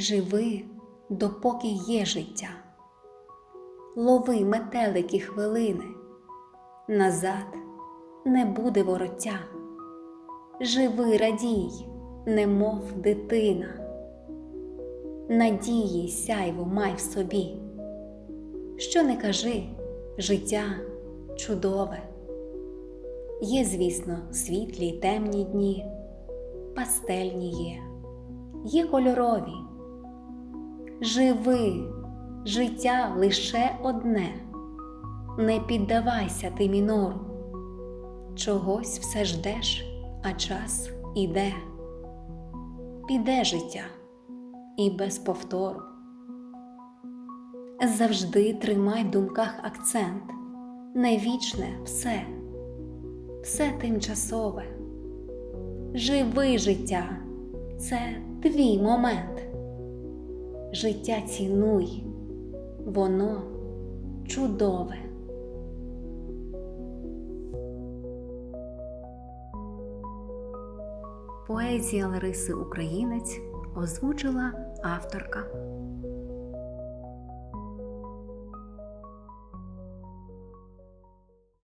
Живи, допоки є життя. Лови метелики хвилини, назад не буде вороття. Живи, радій, немов дитина. Надії сяйво май в собі. Що не кажи, життя чудове. Є, звісно, світлі й темні дні, пастельні є, є кольорові. Живи, життя лише одне, не піддавайся ти мінору, чогось все ждеш, а час іде. Піде життя і без повтору. Завжди тримай в думках акцент, не вічне все, все тимчасове. Живи життя, це твій момент. Життя цінуй, воно чудове. Поезія Лариси Українець озвучила авторка